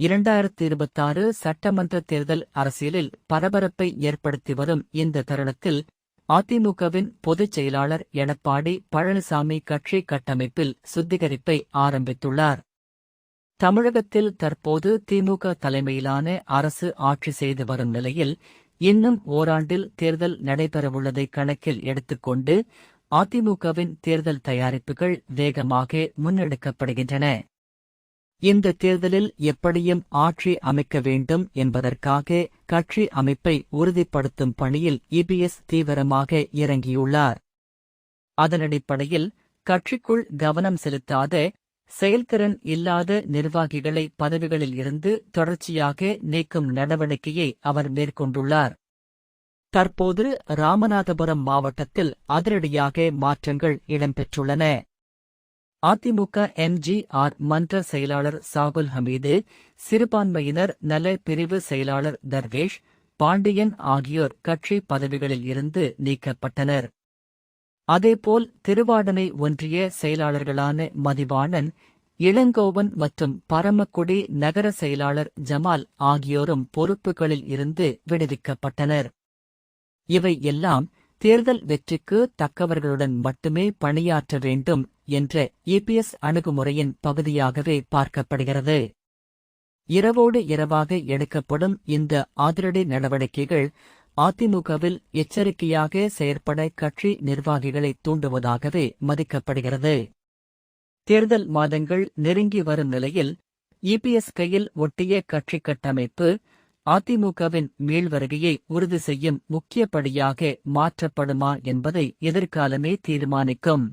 இரண்டாயிரத்தி இருபத்தாறு சட்டமன்ற தேர்தல் அரசியலில் பரபரப்பை ஏற்படுத்தி வரும் இந்த தருணத்தில் அதிமுகவின் பொதுச் செயலாளர் எடப்பாடி பழனிசாமி கட்சி கட்டமைப்பில் சுத்திகரிப்பை ஆரம்பித்துள்ளார். தமிழகத்தில் தற்போது திமுக தலைமையிலான அரசு ஆட்சி செய்து வரும் நிலையில் இன்னும் ஓராண்டில் தேர்தல் நடைபெறவுள்ளதை கணக்கில் எடுத்துக்கொண்டு அதிமுகவின் தேர்தல் தயாரிப்புகள் வேகமாக முன்னெடுக்கப்படுகின்றன. இந்த தேர்தலில் எப்படியும் ஆட்சி அமைக்க வேண்டும் என்பதற்காக கட்சி அமைப்பை உறுதிப்படுத்தும் பணியில் இபிஎஸ் தீவிரமாக இறங்கியுள்ளார். அதனடிப்படையில் கட்சிக்குள் கவனம் செலுத்தாத செயல்திறன் இல்லாத நிர்வாகிகளை பதவிகளில் இருந்து தொடர்ச்சியாக நீக்கும் நடவடிக்கையை அவர் மேற்கொண்டுள்ளார். தற்போது ராமநாதபுரம் மாவட்டத்தில் அதிரடியாக மாற்றங்கள் இடம்பெற்றுள்ளன. அதிமுக எம்ஜிஆர் மன்ற செயலாளர் சாகுல் ஹமீது சிறுபான்மையினர் நல பிரிவு செயலாளர் தர்வேஷ் பாண்டியன் ஆகியோர் கட்சி பதவிகளில் இருந்து நீக்கப்பட்டனர். அதேபோல் திருவாடனை ஒன்றிய செயலாளர்களான மதிவாணன் இளங்கோவன் மற்றும் பரமக்குடி நகர செயலாளர் ஜமால் ஆகியோரும் பொறுப்புகளில் இருந்து விடுவிக்கப்பட்டனர். இவை எல்லாம் தேர்தல் வெற்றிக்கு தக்கவர்களுடன் மட்டுமே பணியாற்ற வேண்டும் என்ற இபிஎஸ் அணுகுமுறையின் பகுதியாகவே பார்க்கப்படுகிறது. இரவோடு இரவாக எடுக்கப்படும் இந்த அதிரடி நடவடிக்கைகள் அதிமுகவில் எச்சரிக்கையாக செயற்பட கட்சி நிர்வாகிகளை தூண்டுவதாகவே மதிக்கப்படுகிறது. தேர்தல் மாதங்கள் நெருங்கி வரும் நிலையில் இபிஎஸ் கையில் ஒட்டிய கட்சி கட்டமைப்பு அதிமுகவின் மீள்வருகையை உறுதி செய்யும் முக்கியப்படியாக மாற்றப்படுமா என்பதை எதிர்காலமே தீர்மானிக்கும்.